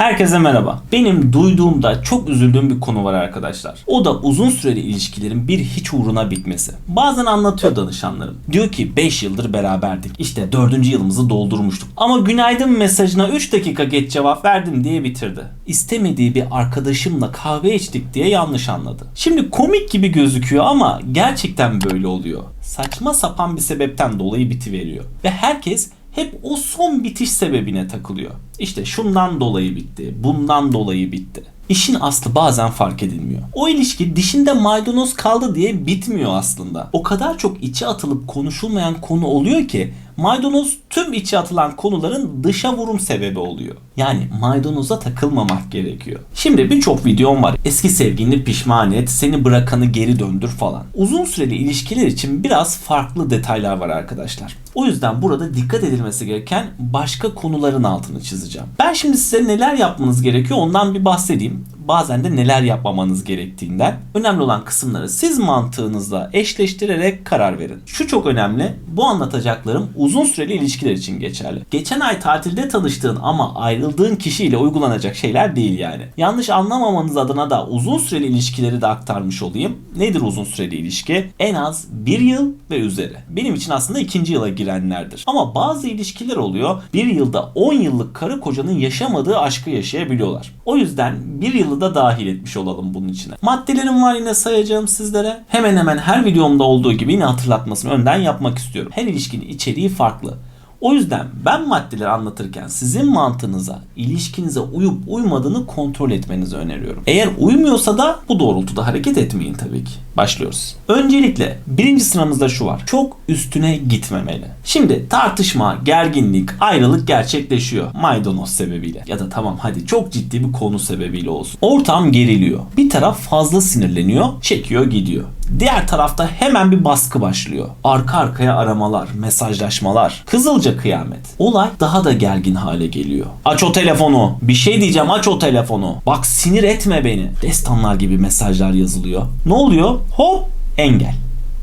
Herkese merhaba. Benim duyduğumda çok üzüldüğüm bir konu var arkadaşlar. O da uzun süreli ilişkilerin bir hiç uğruna bitmesi. Bazen anlatıyor danışanlarım. Diyor ki 5 yıldır beraberdik. İşte 4. yılımızı doldurmuştuk. Ama günaydın mesajına 3 dakika geç cevap verdim diye bitirdi. İstemediği bir arkadaşımla kahve içtik diye yanlış anladı. Şimdi komik gibi gözüküyor ama gerçekten böyle oluyor. Saçma sapan bir sebepten dolayı bitiveriyor. Ve herkes hep o son bitiş sebebine takılıyor. İşte şundan dolayı bitti, bundan dolayı bitti. İşin aslı bazen fark edilmiyor. O ilişki dişinde maydanoz kaldı diye bitmiyor aslında. O kadar çok içe atılıp konuşulmayan konu oluyor ki maydanoz tüm içe atılan konuların dışa vurum sebebi oluyor. Yani maydanoza takılmamak gerekiyor. Şimdi birçok videom var. Eski sevgilini pişman et, seni bırakanı geri döndür falan. Uzun süreli ilişkiler için biraz farklı detaylar var arkadaşlar. O yüzden burada dikkat edilmesi gereken başka konuların altını çizeceğim. Ben şimdi size neler yapmanız gerekiyor ondan bir bahsedeyim. Bazen de neler yapmamanız gerektiğinden. Önemli olan kısımları siz mantığınızla eşleştirerek karar verin. Şu çok önemli. Bu anlatacaklarım uzun süreli ilişkiler için geçerli. Geçen ay tatilde tanıştığın ama ayrıldığın kişiyle uygulanacak şeyler değil yani. Yanlış anlamamanız adına da uzun süreli ilişkileri de aktarmış olayım. Nedir uzun süreli ilişki? En az bir yıl ve üzeri. Benim için aslında ikinci yıla girenlerdir. Ama bazı ilişkiler oluyor. Bir yılda 10 yıllık karı kocanın yaşamadığı aşkı yaşayabiliyorlar. O yüzden bir da dahil etmiş olalım bunun içine. Maddelerim var yine sayacağım sizlere. Hemen hemen her videomda olduğu gibi yine hatırlatmasını önden yapmak istiyorum. Her ilişkinin içeriği farklı. O yüzden ben maddeleri anlatırken sizin mantığınıza, ilişkinize uyup uymadığını kontrol etmenizi öneriyorum. Eğer uymuyorsa da bu doğrultuda hareket etmeyin tabii ki. Başlıyoruz. Öncelikle birinci sıramızda şu var. Çok üstüne gitmemeli. Şimdi tartışma, gerginlik, ayrılık gerçekleşiyor. Maydanoz sebebiyle. Ya da tamam hadi çok ciddi bir konu sebebiyle olsun. Ortam geriliyor. Bir taraf fazla sinirleniyor, çekiyor gidiyor. Diğer tarafta hemen bir baskı başlıyor. Arka arkaya aramalar, mesajlaşmalar, kızılca kıyamet. Olay daha da gergin hale geliyor. Aç o telefonu. Bir şey diyeceğim aç o telefonu. Bak sinir etme beni. Destanlar gibi mesajlar yazılıyor. Ne oluyor? Hop engel.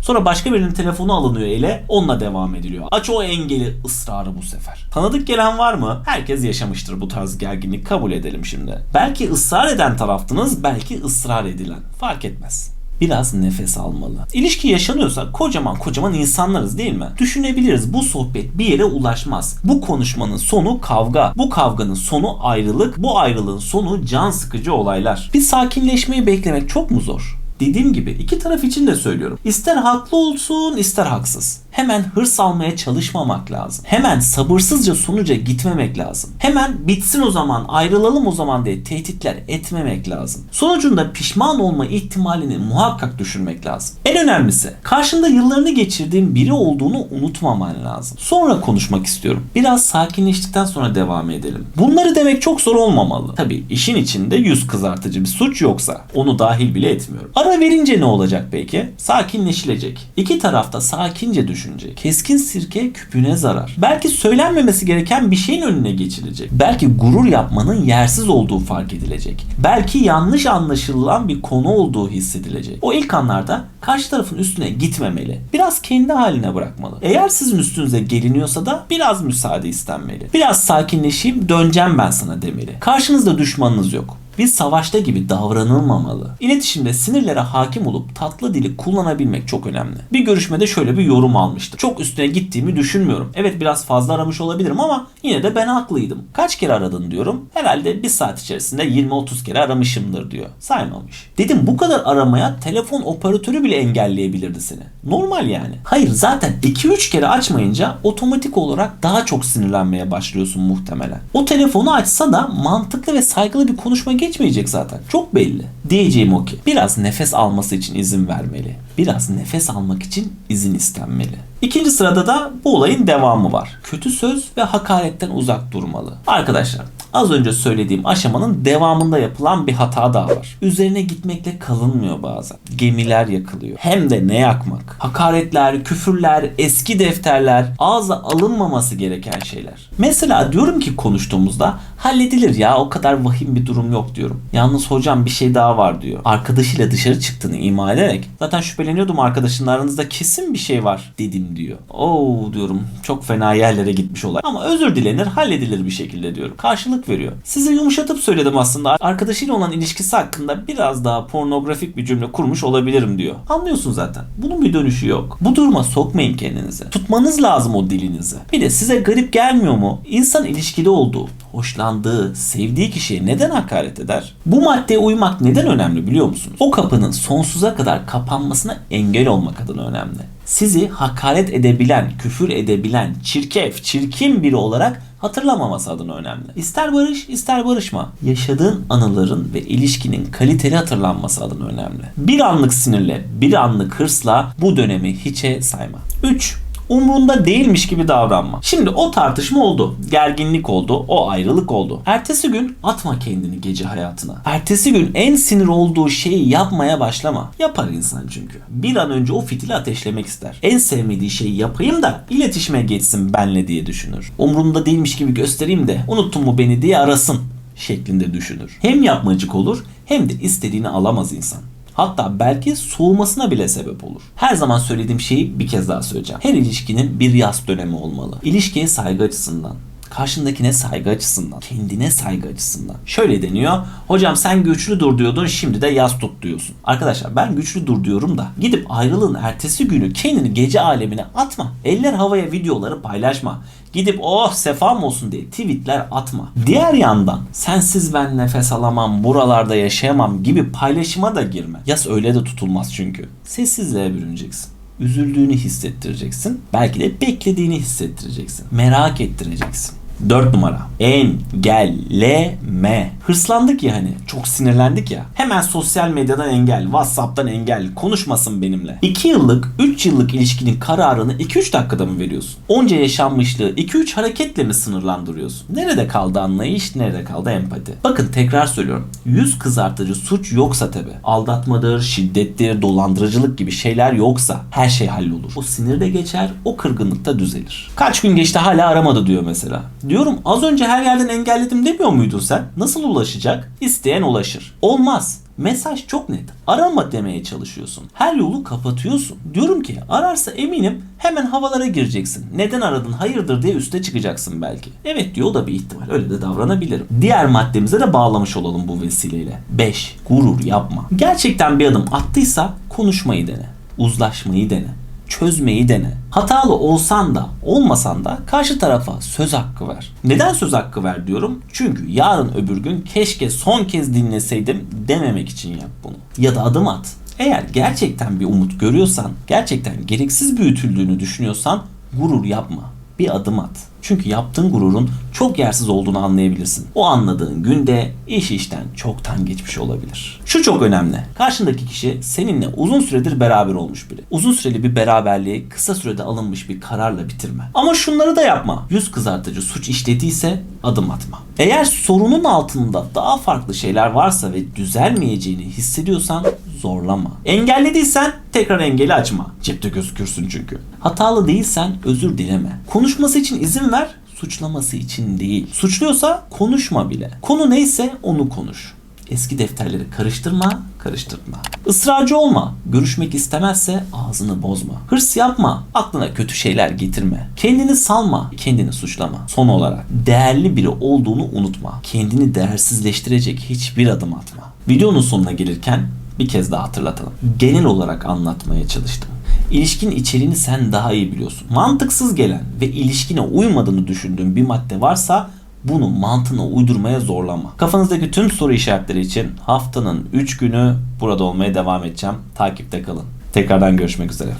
Sonra başka birinin telefonu alınıyor ele, onunla devam ediliyor. Aç o engeli ısrarı bu sefer. Tanıdık gelen var mı? Herkes yaşamıştır bu tarz gerginlik kabul edelim şimdi. Belki ısrar eden taraftınız, belki ısrar edilen. Fark etmez biraz nefes almalı. İlişki yaşanıyorsa kocaman kocaman insanlarız değil mi? Düşünebiliriz bu sohbet bir yere ulaşmaz. Bu konuşmanın sonu kavga. Bu kavganın sonu ayrılık. Bu ayrılığın sonu can sıkıcı olaylar. Bir sakinleşmeyi beklemek çok mu zor? Dediğim gibi iki taraf için de söylüyorum. İster haklı olsun ister haksız. Hemen hırs almaya çalışmamak lazım. Hemen sabırsızca sonuca gitmemek lazım. Hemen bitsin o zaman ayrılalım o zaman diye tehditler etmemek lazım. Sonucunda pişman olma ihtimalini muhakkak düşürmek lazım. En önemlisi karşında yıllarını geçirdiğin biri olduğunu unutmaman lazım. Sonra konuşmak istiyorum. Biraz sakinleştikten sonra devam edelim. Bunları demek çok zor olmamalı. Tabii işin içinde yüz kızartıcı bir suç yoksa onu dahil bile etmiyorum. Verince ne olacak peki? Sakinleşilecek. İki tarafta sakince düşünecek. Keskin sirke küpüne zarar. Belki söylenmemesi gereken bir şeyin önüne geçilecek. Belki gurur yapmanın yersiz olduğu fark edilecek. Belki yanlış anlaşılan bir konu olduğu hissedilecek. O ilk anlarda karşı tarafın üstüne gitmemeli. Biraz kendi haline bırakmalı. Eğer sizin üstünüze geliniyorsa da biraz müsaade istenmeli. Biraz sakinleşeyim döneceğim ben sana demeli. Karşınızda düşmanınız yok bir savaşta gibi davranılmamalı. İletişimde sinirlere hakim olup tatlı dili kullanabilmek çok önemli. Bir görüşmede şöyle bir yorum almıştım. Çok üstüne gittiğimi düşünmüyorum. Evet biraz fazla aramış olabilirim ama yine de ben haklıydım. Kaç kere aradın diyorum. Herhalde bir saat içerisinde 20-30 kere aramışımdır diyor. Saymamış. Dedim bu kadar aramaya telefon operatörü bile engelleyebilirdi seni. Normal yani. Hayır zaten 2-3 kere açmayınca otomatik olarak daha çok sinirlenmeye başlıyorsun muhtemelen. O telefonu açsa da mantıklı ve saygılı bir konuşma geçmeyecek zaten. Çok belli. Diyeceğim o ki biraz nefes alması için izin vermeli. Biraz nefes almak için izin istenmeli. İkinci sırada da bu olayın devamı var. Kötü söz ve hakaretten uzak durmalı. Arkadaşlar az önce söylediğim aşamanın devamında yapılan bir hata daha var. Üzerine gitmekle kalınmıyor bazen. Gemiler yakılıyor. Hem de ne yakmak. Hakaretler, küfürler, eski defterler, ağza alınmaması gereken şeyler. Mesela diyorum ki konuştuğumuzda halledilir ya o kadar vahim bir durum yok diyorum. Yalnız hocam bir şey daha var diyor. Arkadaşıyla dışarı çıktığını ima ederek zaten şüpheleniyordum arkadaşınla aranızda kesin bir şey var dedim diyor. Oo diyorum çok fena yerlere gitmiş olay. Ama özür dilenir halledilir bir şekilde diyorum. Karşılık veriyor. Size yumuşatıp söyledim aslında. Arkadaşıyla olan ilişkisi hakkında biraz daha pornografik bir cümle kurmuş olabilirim diyor. Anlıyorsun zaten. Bunun bir dönüşü yok. Bu duruma sokmayın kendinizi. Tutmanız lazım o dilinizi. Bir de size garip gelmiyor mu? İnsan ilişkili olduğu, hoşlandığı, sevdiği kişiye neden hakaret eder? Bu maddeye uymak neden önemli biliyor musunuz? O kapının sonsuza kadar kapanmasına engel olmak adına önemli. Sizi hakaret edebilen, küfür edebilen, çirkef, çirkin biri olarak hatırlamaması adına önemli. İster barış, ister barışma. Yaşadığın anıların ve ilişkinin kaliteli hatırlanması adına önemli. Bir anlık sinirle, bir anlık hırsla bu dönemi hiçe sayma. 3 umrunda değilmiş gibi davranma. Şimdi o tartışma oldu. Gerginlik oldu. O ayrılık oldu. Ertesi gün atma kendini gece hayatına. Ertesi gün en sinir olduğu şeyi yapmaya başlama. Yapar insan çünkü. Bir an önce o fitili ateşlemek ister. En sevmediği şeyi yapayım da iletişime geçsin benle diye düşünür. Umrunda değilmiş gibi göstereyim de unuttun mu beni diye arasın şeklinde düşünür. Hem yapmacık olur hem de istediğini alamaz insan. Hatta belki soğumasına bile sebep olur. Her zaman söylediğim şeyi bir kez daha söyleyeceğim. Her ilişkinin bir yaz dönemi olmalı. İlişkiye saygı açısından, karşındakine saygı açısından, kendine saygı açısından. Şöyle deniyor. Hocam sen güçlü dur diyordun şimdi de yaz tut diyorsun. Arkadaşlar ben güçlü dur diyorum da gidip ayrılığın ertesi günü kendini gece alemine atma. Eller havaya videoları paylaşma. Gidip oh sefam olsun diye tweetler atma. Diğer yandan sensiz ben nefes alamam, buralarda yaşayamam gibi paylaşıma da girme. Yaz öyle de tutulmaz çünkü. Sessizliğe bürüneceksin üzüldüğünü hissettireceksin. Belki de beklediğini hissettireceksin. Merak ettireceksin. 4 numara. Engelleme. Hırslandık ya hani. Çok sinirlendik ya. Hemen sosyal medyadan engel, Whatsapp'tan engel, konuşmasın benimle. 2 yıllık, 3 yıllık ilişkinin kararını 2-3 dakikada mı veriyorsun? Onca yaşanmışlığı 2-3 hareketle mi sınırlandırıyorsun? Nerede kaldı anlayış, nerede kaldı empati? Bakın tekrar söylüyorum. Yüz kızartıcı suç yoksa tabi. Aldatmadır, şiddettir, dolandırıcılık gibi şeyler yoksa her şey hallolur. O sinir de geçer, o kırgınlık da düzelir. Kaç gün geçti hala aramadı diyor mesela. Diyorum az önce her yerden engelledim demiyor muydun sen? Nasıl ulaşacak? İsteyen ulaşır. Olmaz. Mesaj çok net. Arama demeye çalışıyorsun. Her yolu kapatıyorsun. Diyorum ki ararsa eminim hemen havalara gireceksin. Neden aradın hayırdır diye üste çıkacaksın belki. Evet diyor da bir ihtimal. Öyle de davranabilirim. Diğer maddemize de bağlamış olalım bu vesileyle. 5. Gurur yapma. Gerçekten bir adım attıysa konuşmayı dene. Uzlaşmayı dene çözmeyi dene. Hatalı olsan da olmasan da karşı tarafa söz hakkı ver. Neden söz hakkı ver diyorum? Çünkü yarın öbür gün keşke son kez dinleseydim dememek için yap bunu. Ya da adım at. Eğer gerçekten bir umut görüyorsan, gerçekten gereksiz büyütüldüğünü düşünüyorsan gurur yapma. Bir adım at. Çünkü yaptığın gururun çok yersiz olduğunu anlayabilirsin. O anladığın günde iş işten çoktan geçmiş olabilir. Şu çok önemli. Karşındaki kişi seninle uzun süredir beraber olmuş biri. Uzun süreli bir beraberliği kısa sürede alınmış bir kararla bitirme. Ama şunları da yapma. Yüz kızartıcı suç işlediyse adım atma. Eğer sorunun altında daha farklı şeyler varsa ve düzelmeyeceğini hissediyorsan zorlama. Engellediysen tekrar engeli açma. Cepte gözükürsün çünkü. Hatalı değilsen özür dileme. Konuşması için izin ver, suçlaması için değil. Suçluyorsa konuşma bile. Konu neyse onu konuş. Eski defterleri karıştırma, karıştırma. Israrcı olma. Görüşmek istemezse ağzını bozma. Hırs yapma. Aklına kötü şeyler getirme. Kendini salma. Kendini suçlama. Son olarak değerli biri olduğunu unutma. Kendini değersizleştirecek hiçbir adım atma. Videonun sonuna gelirken bir kez daha hatırlatalım. Genel olarak anlatmaya çalıştım. İlişkin içeriğini sen daha iyi biliyorsun. Mantıksız gelen ve ilişkine uymadığını düşündüğün bir madde varsa bunu mantığına uydurmaya zorlama. Kafanızdaki tüm soru işaretleri için haftanın 3 günü burada olmaya devam edeceğim. Takipte kalın. Tekrardan görüşmek üzere.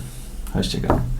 Hoşçakalın.